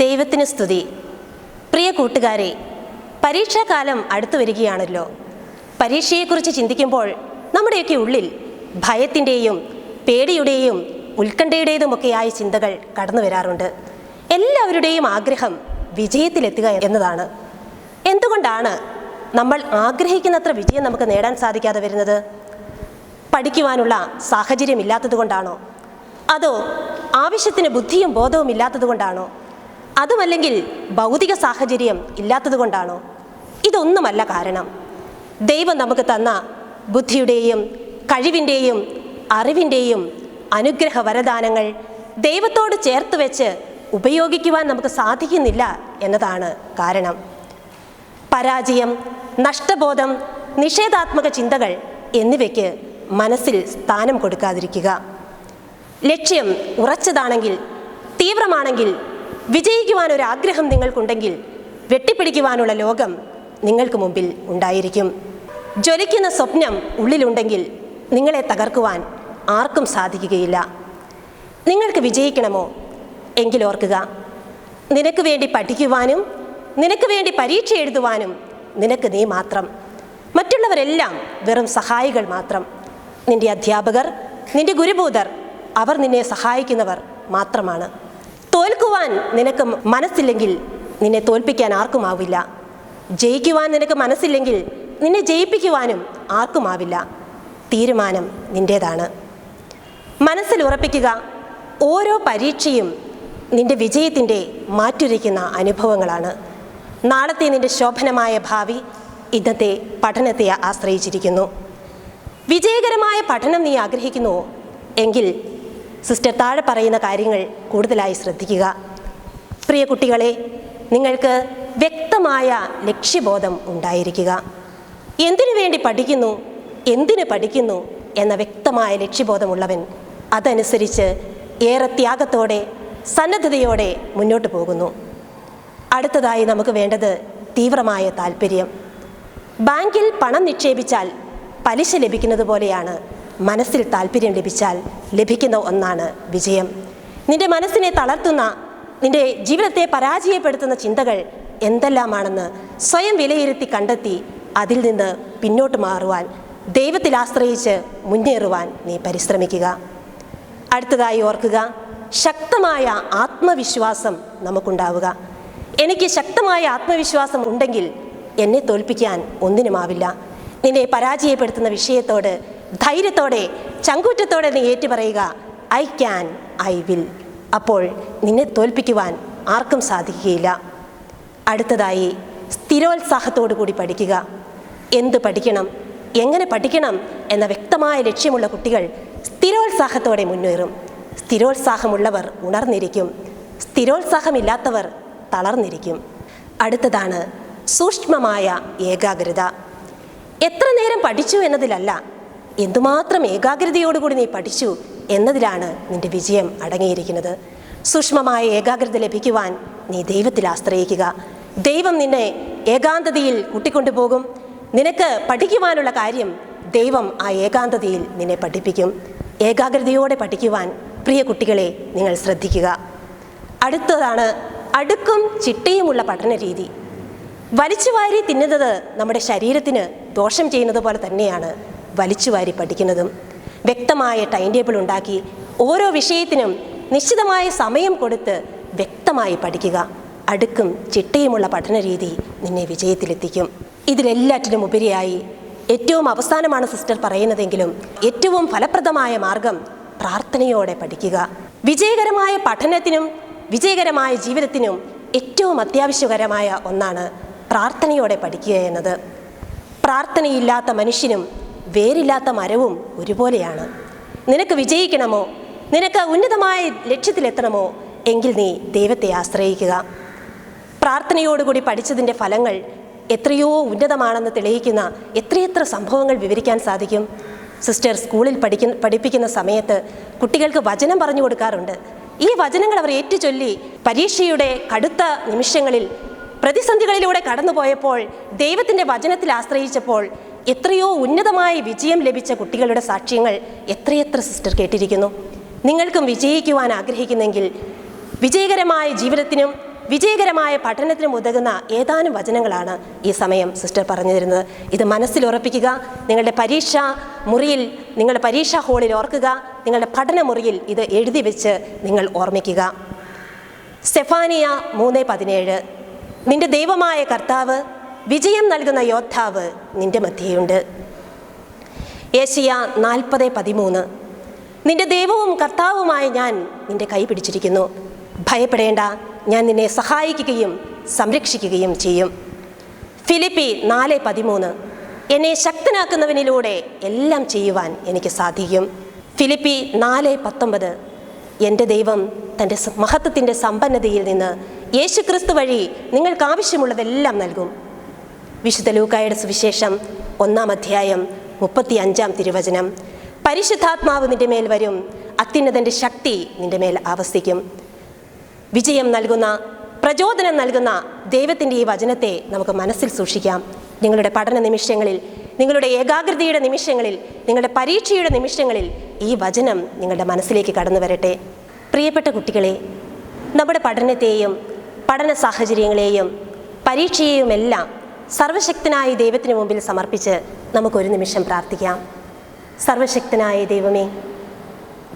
ദൈവത്തിന് സ്തുതി. പ്രിയ കൂട്ടുകാരെ പരീക്ഷാകാലം അടുത്തു വരികയാണല്ലോ. പരീക്ഷയെക്കുറിച്ച് ചിന്തിക്കുമ്പോൾ നമ്മുടെയൊക്കെ ഉള്ളിൽ ഭയത്തിന്റെയും പേടിയുടെയും ഉത്കണ്ഠയുടേതുമൊക്കെയായ ചിന്തകൾ കടന്നു വരാറുണ്ട്. എല്ലാവരുടെയും ആഗ്രഹം വിജയത്തിലെത്തുക എന്നതാണ്. എന്തുകൊണ്ടാണ് നമ്മൾ ആഗ്രഹിക്കുന്നത്ര വിജയം നമുക്ക് നേടാൻ സാധിക്കാതെ വരുന്നത്? പഠിക്കുവാനുള്ള സാഹചര്യമില്ലാത്തത് കൊണ്ടാണോ അതോ ആവശ്യത്തിന് ബുദ്ധിയും ബോധവും ഇല്ലാത്തത് കൊണ്ടാണോ അതുമല്ലെങ്കിൽ ഭൗതിക സാഹചര്യം ഇല്ലാത്തത് കൊണ്ടാണോ ഇതൊന്നുമല്ല കാരണം. ദൈവം നമുക്ക് തന്ന ബുദ്ധിയുടെയും കഴിവിന്റെയും അറിവിന്റെയും അനുഗ്രഹ വരദാനങ്ങൾ ദൈവത്തോട് ചേർത്ത് വെച്ച് ഉപയോഗിക്കുവാൻ നമുക്ക് സാധിക്കുന്നില്ല എന്നതാണ് കാരണം. പരാജയം നഷ്ടബോധം നിഷേധാത്മക ചിന്തകൾ എന്നിവയ്ക്ക് മനസ്സിൽ സ്ഥാനം കൊടുക്കാതിരിക്കുക. ലക്ഷ്യം ഉറച്ചതാണെങ്കിൽ തീവ്രമാണെങ്കിൽ വിജയിക്കുവാൻ ഒരു ആഗ്രഹം നിങ്ങൾക്കുണ്ടെങ്കിൽ വെട്ടിപ്പിടിക്കുവാനുള്ള ലോകം നിങ്ങൾക്ക് മുമ്പിൽ ഉണ്ടായിരിക്കും. ജ്വലിക്കുന്ന സ്വപ്നം ഉള്ളിലുണ്ടെങ്കിൽ നിങ്ങളെ തകർക്കുവാൻ ആർക്കും സാധിക്കുകയില്ല. നിങ്ങൾക്ക് വിജയിക്കണമോ? എങ്കിൽ ഓർക്കുക നിനക്ക് വേണ്ടി പഠിക്കുവാനും നിനക്ക് വേണ്ടി പരീക്ഷ എഴുതുവാനും നിനക്ക് നീ മാത്രം. മറ്റുള്ളവരെല്ലാം വെറും സഹായികൾ മാത്രം. നിന്റെ അധ്യാപകർ നിന്റെ ഗുരുഭൂതർ അവർ നിന്നെ സഹായിക്കുന്നവർ മാത്രമാണ്. തോൽക്കുവാൻ നിനക്ക് മനസ്സില്ലെങ്കിൽ നിന്നെ തോൽപ്പിക്കാൻ ആർക്കുമാവില്ല ജയിക്കുവാൻ നിനക്ക് മനസ്സില്ലെങ്കിൽ നിന്നെ ജയിപ്പിക്കുവാനും ആർക്കുമാവില്ല തീരുമാനം നിന്റേതാണ് മനസ്സിൽ ഉറപ്പിക്കുക ഓരോ പരീക്ഷയും നിന്റെ വിജയത്തിന്റെ മാറ്റുരയ്ക്കുന്ന അനുഭവങ്ങളാണ്. നാളത്തെ നിന്റെ ശോഭനമായ ഭാവി ഇന്നത്തെ പഠനത്തെ ആശ്രയിച്ചിരിക്കുന്നു. വിജയകരമായ പഠനം നീ ആഗ്രഹിക്കുന്നു എങ്കിൽ സിസ്റ്റർ താഴെ പറയുന്ന കാര്യങ്ങൾ കൂടുതലായി ശ്രദ്ധിക്കുക. പ്രിയ കുട്ടികളെ നിങ്ങൾക്ക് വ്യക്തമായ ലക്ഷ്യബോധം ഉണ്ടായിരിക്കുക. എന്തിനു വേണ്ടി പഠിക്കുന്നു എന്തിനു പഠിക്കുന്നു എന്ന വ്യക്തമായ ലക്ഷ്യബോധമുള്ളവൻ അതനുസരിച്ച് ഏറെ ത്യാഗത്തോടെ സന്നദ്ധതയോടെ മുന്നോട്ട് പോകുന്നു. അടുത്തതായി നമുക്ക് വേണ്ടത് തീവ്രമായ താല്പര്യം ബാങ്കിൽ പണം നിക്ഷേപിച്ചാൽ പലിശ ലഭിക്കുന്നത് പോലെയാണ് മനസ്സിൽ താല്പര്യം ലഭിച്ചാൽ ലഭിക്കുന്ന ഒന്നാണ് വിജയം. നിന്റെ മനസ്സിനെ തളർത്തുന്ന നിന്റെ ജീവിതത്തെ പരാജയപ്പെടുത്തുന്ന ചിന്തകൾ എന്തെല്ലാമാണെന്ന് സ്വയം വിലയിരുത്തി കണ്ടെത്തി അതിൽ നിന്ന് പിന്നോട്ട് മാറുവാൻ ദൈവത്തിൽ ആശ്രയിച്ച് മുന്നേറുവാൻ നീ പരിശ്രമിക്കുക. അടുത്തതായി ഓർക്കുക ശക്തമായ ആത്മവിശ്വാസം നമുക്കുണ്ടാവുക. എനിക്ക് ശക്തമായ ആത്മവിശ്വാസം ഉണ്ടെങ്കിൽ എന്നെ തോൽപ്പിക്കാൻ ഒന്നിനുമാവില്ല നിന്നെ പരാജയപ്പെടുത്തുന്ന വിഷയത്തോട് ധൈര്യത്തോടെ ചങ്കൂറ്റത്തോടെ നീ ഏറ്റുപറയുക ഐ ക്യാൻ ഐ വിൽ അപ്പോൾ നിന്നെ തോൽപ്പിക്കുവാൻ ആർക്കും സാധിക്കുകയില്ല. അടുത്തതായി സ്ഥിരോത്സാഹത്തോടു കൂടി പഠിക്കുക. എന്ത് പഠിക്കണം എങ്ങനെ പഠിക്കണം എന്ന വ്യക്തമായ ലക്ഷ്യമുള്ള കുട്ടികൾ സ്ഥിരോത്സാഹത്തോടെ മുന്നേറും. സ്ഥിരോത്സാഹമുള്ളവർ ഉണർന്നിരിക്കും. സ്ഥിരോത്സാഹമില്ലാത്തവർ തളർന്നിരിക്കും. അടുത്തതാണ് സൂക്ഷ്മമായ ഏകാഗ്രത. എത്ര നേരം പഠിച്ചു എന്നതിലല്ല എന്തുമാത്രം ഏകാഗ്രതയോടുകൂടി നീ പഠിച്ചു എന്നതിലാണ് നിന്റെ വിജയം അടങ്ങിയിരിക്കുന്നത്. സൂക്ഷ്മമായ ഏകാഗ്രത ലഭിക്കുവാൻ നീ ദൈവത്തിൽ ആശ്രയിക്കുക. ദൈവം നിന്നെ ഏകാന്തതയിൽ കൂട്ടിക്കൊണ്ടുപോകും. നിനക്ക് പഠിക്കുവാനുള്ള കാര്യം ദൈവം ആ ഏകാന്തതയിൽ നിന്നെ പഠിപ്പിക്കും. ഏകാഗ്രതയോടെ പഠിക്കുവാൻ പ്രിയ കുട്ടികളെ നിങ്ങൾ ശ്രദ്ധിക്കുക. അടുത്തതാണ് അടുക്കും ചിട്ടയുമുള്ള പഠന രീതി. വലിച്ചുവാരി തിന്നുന്നത് നമ്മുടെ ശരീരത്തിന് ദോഷം ചെയ്യുന്നത് പോലെ തന്നെയാണ് വലിച്ചുവാരി പഠിക്കുന്നതും. വ്യക്തമായ ടൈം ടേബിൾ ഉണ്ടാക്കി ഓരോ വിഷയത്തിനും നിശ്ചിതമായ സമയം കൊടുത്ത് വ്യക്തമായി പഠിക്കുക. അടുക്കും ചിട്ടയുമുള്ള പഠന രീതി നിന്നെ വിജയത്തിലെത്തിക്കും. ഇതിലെല്ലാറ്റിനും ഉപരിയായി ഏറ്റവും അവസാനമാണ് സിസ്റ്റർ പറയുന്നതെങ്കിലും ഏറ്റവും ഫലപ്രദമായ മാർഗം പ്രാർത്ഥനയോടെ പഠിക്കുക. വിജയകരമായ പഠനത്തിനും വിജയകരമായ ജീവിതത്തിനും ഏറ്റവും അത്യാവശ്യകരമായ ഒന്നാണ് പ്രാർത്ഥനയോടെ പഠിക്കുക എന്നത്. പ്രാർത്ഥനയില്ലാത്ത മനുഷ്യനും വേരില്ലാത്ത മരവും ഒരുപോലെയാണ്. നിനക്ക് വിജയിക്കണമോ? നിനക്ക് ഉന്നതമായ ലക്ഷ്യത്തിലെത്തണമോ? എങ്കിൽ നീ ദൈവത്തെ ആശ്രയിക്കുക. പ്രാർത്ഥനയോടുകൂടി പഠിച്ചതിന്റെ ഫലങ്ങൾ എത്രയോ ഉന്നതമാണെന്ന് തെളിയിക്കുന്ന എത്രയെത്ര സംഭവങ്ങൾ വിവരിക്കാൻ സാധിക്കും. സിസ്റ്റർ സ്കൂളിൽ പഠിക്കുന്ന പഠിപ്പിക്കുന്ന സമയത്ത് കുട്ടികൾക്ക് വചനം പറഞ്ഞു കൊടുക്കാറുണ്ട്. ഈ വചനങ്ങൾ അവർ ഏറ്റുചൊല്ലി പരീക്ഷയുടെ കടുത്ത നിമിഷങ്ങളിൽ പ്രതിസന്ധികളിലൂടെ കടന്നുപോയപ്പോൾ ദൈവത്തിന്റെ വചനത്തിൽ ആശ്രയിച്ചപ്പോൾ എത്രയോ ഉന്നതമായ വിജയം ലഭിച്ച കുട്ടികളുടെ സാക്ഷ്യങ്ങൾ എത്രയെത്ര സിസ്റ്റർ കേട്ടിരിക്കുന്നു? നിങ്ങൾക്കും വിജയിക്കുവാൻ ആഗ്രഹിക്കുന്നെങ്കിൽ വിജയകരമായ ജീവിതത്തിനും വിജയകരമായ പഠനത്തിനും ഉതകുന്ന ഏതാനും വചനങ്ങളാണ് ഈ സമയം സിസ്റ്റർ പറഞ്ഞു തരുന്നത് ഇത് മനസ്സിൽ ഉറപ്പിക്കുക നിങ്ങളുടെ പരീക്ഷ മുറിയിൽ നിങ്ങളുടെ പരീക്ഷാ ഹാളിൽ ഓർക്കുക നിങ്ങളുടെ പഠന മുറിയിൽ ഇത് എഴുതി വെച്ച് നിങ്ങൾ ഓർമ്മിക്കുക. സെഫാനിയ മൂന്ന് പതിനേഴ്. നിന്റെ ദൈവമായ കർത്താവ് വിജയം നൽകുന്ന യോദ്ധാവ് നിന്റെ മധ്യയുണ്ട്. ഏഷ്യ നാൽപ്പത് പതിമൂന്ന്. നിന്റെ ദൈവവും കർത്താവുമായ ഞാൻ നിന്റെ കൈ പിടിച്ചിരിക്കുന്നു. ഭയപ്പെടേണ്ട ഞാൻ നിന്നെ സഹായിക്കുകയും സംരക്ഷിക്കുകയും ചെയ്യും. ഫിലിപ്പി നാല് പതിമൂന്ന്. എന്നെ ശക്തനാക്കുന്നവനിലൂടെ എല്ലാം ചെയ്യുവാൻ എനിക്ക് സാധിക്കും. ഫിലിപ്പി നാല് പത്തൊമ്പത്. എന്റെ ദൈവം തന്റെ മഹത്വത്തിന്റെ സമ്പന്നതയിൽ നിന്ന് യേശുക്രിസ്തു വഴി നിങ്ങൾക്ക് ആവശ്യമുള്ളതെല്ലാം നൽകും. വിശുദ്ധ ലൂക്കായുടെ സുവിശേഷം ഒന്നാം അധ്യായം മുപ്പത്തി അഞ്ചാം തിരുവചനം. പരിശുദ്ധാത്മാവ് നിന്റെ മേൽ വരും. അത്യുന്നതന്റെ ശക്തി നിന്റെ മേൽ ആവസിക്കും. വിജയം നൽകുന്ന പ്രചോദനം നൽകുന്ന ദൈവത്തിന്റെ ഈ വചനത്തെ നമുക്ക് മനസ്സിൽ സൂക്ഷിക്കാം. നിങ്ങളുടെ പഠന നിമിഷങ്ങളിൽ നിങ്ങളുടെ ഏകാഗ്രതയുടെ നിമിഷങ്ങളിൽ നിങ്ങളുടെ പരീക്ഷയുടെ നിമിഷങ്ങളിൽ ഈ വചനം നിങ്ങളുടെ മനസ്സിലേക്ക് കടന്നു വരട്ടെ. പ്രിയപ്പെട്ട കുട്ടികളെ നമ്മുടെ പഠനത്തെയും പഠന സാഹചര്യങ്ങളെയും പരീക്ഷയെയും എല്ലാം സർവശക്തനായ ദൈവത്തിന് മുമ്പിൽ സമർപ്പിച്ച് നമുക്കൊരു നിമിഷം പ്രാർത്ഥിക്കാം. സർവശക്തനായ ദൈവമേ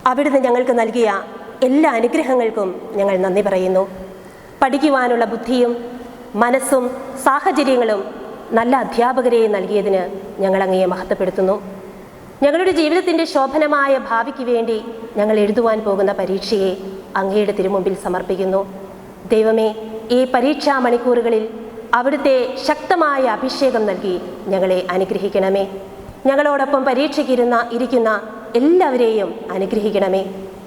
അവിടുന്ന് ഞങ്ങൾക്ക് നൽകിയ എല്ലാ അനുഗ്രഹങ്ങൾക്കും ഞങ്ങൾ നന്ദി പറയുന്നു. പഠിക്കുവാനുള്ള ബുദ്ധിയും മനസ്സും സാഹചര്യങ്ങളും നല്ല അധ്യാപകരെയും നൽകിയതിന് ഞങ്ങൾ അങ്ങയെ മഹത്വപ്പെടുത്തുന്നു. ഞങ്ങളുടെ ജീവിതത്തിന്റെ ശോഭനമായ ഭാവിക്ക് വേണ്ടി ഞങ്ങൾ എഴുതുവാൻ പോകുന്ന പരീക്ഷയെ അങ്ങയുടെ തിരുമുമ്പിൽ സമർപ്പിക്കുന്നു. ദൈവമേ ഈ പരീക്ഷാ മണിക്കൂറുകളിൽ അവിടുത്തെ ശക്തമായ അഭിഷേകം നൽകി ഞങ്ങളെ അനുഗ്രഹിക്കണമേ. ഞങ്ങളോടൊപ്പം പരീക്ഷയ്ക്കിരുന്ന ഇരിക്കുന്ന എല്ലാവരെയും അനുഗ്രഹിക്കണമേ.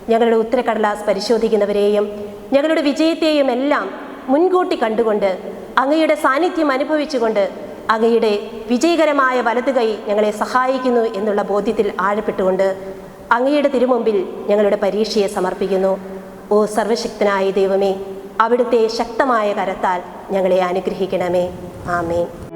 ഞങ്ങളുടെ ഉത്തരക്കടലാസ് പരിശോധിക്കുന്നവരെയും ഞങ്ങളുടെ വിജയത്തെയും എല്ലാം മുൻകൂട്ടി കണ്ടുകൊണ്ട് അങ്ങയുടെ സാന്നിധ്യം അനുഭവിച്ചുകൊണ്ട് അങ്ങയുടെ വിജയകരമായ വലതു കൈ ഞങ്ങളെ സഹായിക്കുന്നു എന്നുള്ള ബോധ്യത്തിൽ ആഴപ്പെട്ടുകൊണ്ട് അങ്ങയുടെ തിരുമുമ്പിൽ ഞങ്ങളുടെ പരീക്ഷയെ സമർപ്പിക്കുന്നു. ഓ സർവശക്തനായ ദൈവമേ അവിടുത്തെ ശക്തമായ കരത്താൽ ഞങ്ങളെ അനുഗ്രഹിക്കണമേ. ആമേൻ.